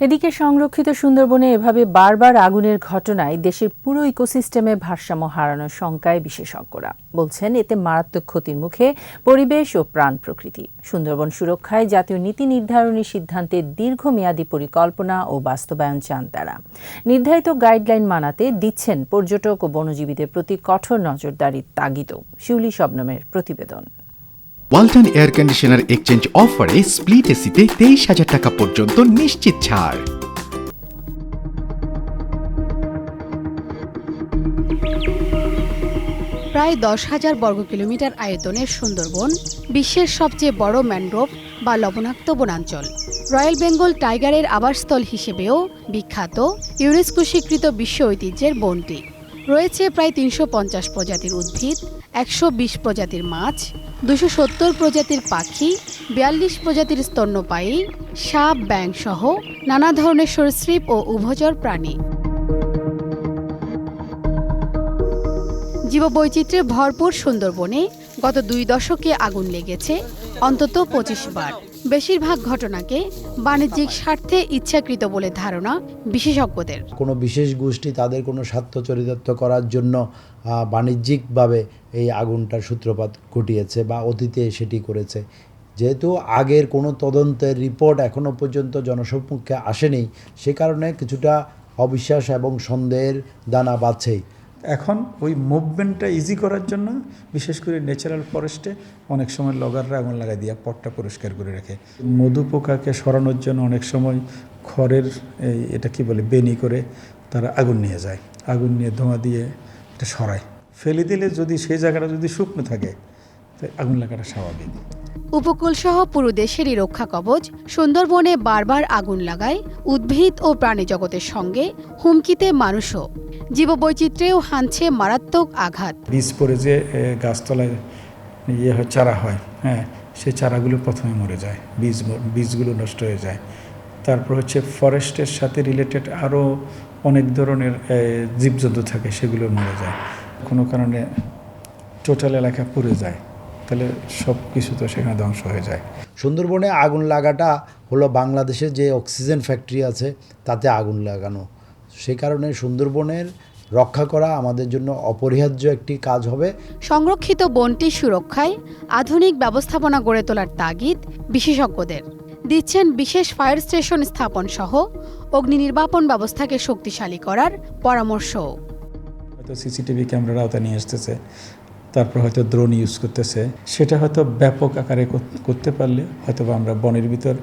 এদিকে সংরক্ষিত সুন্দরবনে এভাবে বারবার আগুনের ঘটনায় দেশের পুরো ইকোসিস্টেমে ভারসাম্য হারানোর শঙ্কায় বিশেষজ্ঞরা। বলছেন, এতে মারাত্মক ক্ষতির মুখে পরিবেশ ও প্রাণ প্রকৃতি। সুন্দরবন সুরক্ষায় জাতীয় নীতি নির্ধারণী সিদ্ধান্তে দীর্ঘমেয়াদী পরিকল্পনা ও বাস্তবায়ন চান তারা। নির্ধারিত গাইডলাইন মানাতে দিচ্ছেন পর্যটক ও বনজীবীদের প্রতি কঠোর নজরদারির তাগিদও। শিউলি শবনমের প্রতিবেদন। ওয়ালটন এয়ার কন্ডিশনার এক্সচেঞ্জ অফারে স্প্লিট এসিতে তেইশ হাজার টাকা পর্যন্ত নিশ্চিত ছাড়। প্রায় দশ হাজার বর্গ কিলোমিটার আয়তনের সুন্দরবন, বিশ্বের সবচেয়ে বড় ম্যানগ্রোভ বা লবণাক্ত বনাঞ্চল। রয়্যাল বেঙ্গল টাইগারের আবাসস্থল হিসেবেও বিখ্যাত ইউনেস্কো স্বীকৃত বিশ্ব ঐতিহ্যের বনটি। রয়েছে প্রায় তিনশো পঞ্চাশ প্রজাতির উদ্ভিদ, একশো বিশ প্রজাতির মাছ দুশো সত্তর প্রজাতির পাখি, বিয়াল্লিশ প্রজাতির স্তন্যপায়ী, সাপ ব্যাং সহ নানা ধরনের সরীসৃপ ও উভচর প্রাণী। জীববৈচিত্র্যে ভরপুর সুন্দরবনে গত দুই দশকে আগুন লেগেছে, অন্তত পঁচিশ বার। বেশিরভাগ ঘটনাকে বাণিজ্যিক স্বার্থে ইচ্ছাকৃত বলে ধারণা বিশেষজ্ঞদের। কোনো বিশেষ গোষ্ঠী তাদের কোনো স্বার্থ চরিতার্থ করার জন্য বাণিজ্যিকভাবে এই আগুনটার সূত্রপাত ঘটিয়েছে বা অতীতে সেটি করেছে। যেহেতু আগের কোনো তদন্তের রিপোর্ট এখনও পর্যন্ত জনসম্মুখে আসেনি, সে কারণে কিছুটা অবিশ্বাস এবং সন্দেহের দানা বাছেই এখন ওই মুভমেন্টটা ইজি করার জন্য, বিশেষ করে ন্যাচারাল ফরেস্টে অনেক সময় লগাররা আগুন লাগাই দিয়ে পটটা পরিষ্কার করে রাখে। মধু পোকাকে সরানোর জন্য অনেক সময় খড়ের এই এটা কি বলে বেনি করে তারা আগুন নিয়ে যায়। আগুন নিয়ে ধোঁয়া দিয়ে এটা সরায়। ফেলে দিলে যদি সেই জায়গাটা যদি শুকনো থাকে তাই আগুন লাগাটা স্বাভাবিক। উপকূলসহ পুরো দেশেরই রক্ষা কবচ সুন্দরবনে বারবার আগুন লাগায়, উদ্ভিদ ও প্রাণী জগতের সঙ্গে হুমকিতে মানুষও। জীববৈচিত্র্যেও হানছে মারাত্মক আঘাত। বীজ পড়ে যে গাছতলায় ইয়ে চারা হয় হ্যাঁ সে চারাগুলো প্রথমে মরে যায়, বীজ বীজগুলো নষ্ট হয়ে যায়। তারপর হচ্ছে ফরেস্টের সাথে রিলেটেড আরও অনেক ধরনের জীবজন্তু থাকে, সেগুলো মরে যায়। কোনো কারণে টোটাল এলাকা পুড়ে যায়। তাহলে সব কিছু তো সেখানে ধ্বংস হয়ে যায়। সুন্দরবনে আগুন লাগাটা হলো বাংলাদেশের যে অক্সিজেন ফ্যাক্টরি আছে তাতে আগুন লাগানো। সেই কারণে সুন্দরবনের রক্ষা করা আমাদের জন্য অপরিহার্য একটি কাজ হবে। সংরক্ষিত বনটি সুরক্ষায় আধুনিক ব্যবস্থাপনা গড়ে তোলার তাগিদ বিশেষজ্ঞদের। দিচ্ছেন বিশেষ ফায়ার স্টেশন স্থাপন সহ অগ্নি নির্বাপন ব্যবস্থাকে শক্তিশালী করার পরামর্শ হয়তো সিসিটিভি ক্যামেরার আওতা নিয়ে আসতেছে। তারপর হয়তো ড্রোন ইউজ করতেছে। সেটা হয়তো ব্যাপক আকারে করতে পারলে হয়তো আমরা বনের ভিতর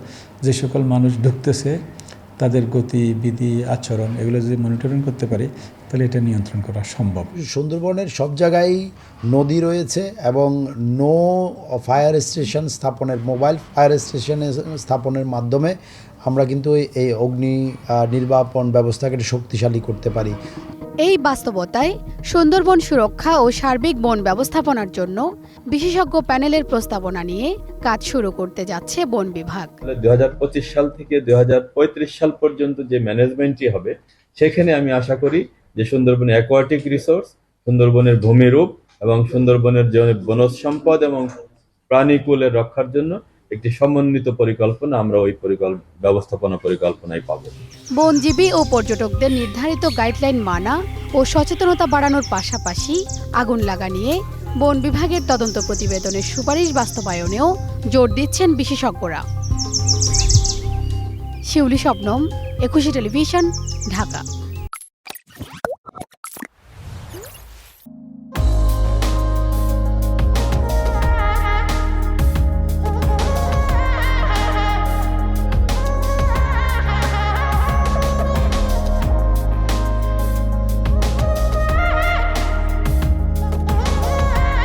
যে সকল মানুষ ঢুকতেছে, তাদের গতি, বিধি, আচরণ এগুলো যদি মনিটরিং করতে পারি, তাহলে এটা নিয়ন্ত্রণ করা সম্ভব। সুন্দরবনের সব জায়গায় নদী রয়েছে এবং নো ফায়ার স্টেশন স্থাপনের মোবাইল ফায়ার স্টেশন স্থাপনের মাধ্যমে আমরা কিন্তু এই- অগ্নি নির্বাপন ব্যবস্থাকে শক্তিশালী করতে পারি। এই বাস্তবতায় সুন্দরবন সুরক্ষা ও সার্বিক বন ব্যবস্থাপনার জন্য বিশেষজ্ঞ প্যানেলের প্রস্তাবনা নিয়ে কাজ শুরু করতে যাচ্ছে বন বিভাগ। দুই হাজার পঁচিশ সাল থেকে দুই হাজার পঁয়ত্রিশ সাল পর্যন্ত যে ম্যানেজমেন্টটি হবে, সেখানে আমি আশা করি যে সুন্দরবনের অ্যাকোয়াটিক রিসোর্স, সুন্দরবনের ভূমিরূপ এবং সুন্দরবনের যে বনজ সম্পদ এবং প্রাণীকুলের রক্ষার জন্য একটি সমন্বিত পরিকল্পনা আমরা ওই পরিকল্প ব্যবস্থাপনা পরিকল্পনায় পাব। বনজীবী ও পর্যটকদের নির্ধারিত গাইডলাইন মানা ও সচেতনতা বাড়ানোর পাশাপাশি আগুন লাগা নিয়ে বন বিভাগের তদন্ত প্রতিবেদনের সুপারিশ বাস্তবায়নেও জোর দিচ্ছেন বিশেষজ্ঞরা। শিউলি শবনম একুশে টেলিভিশন, ঢাকা।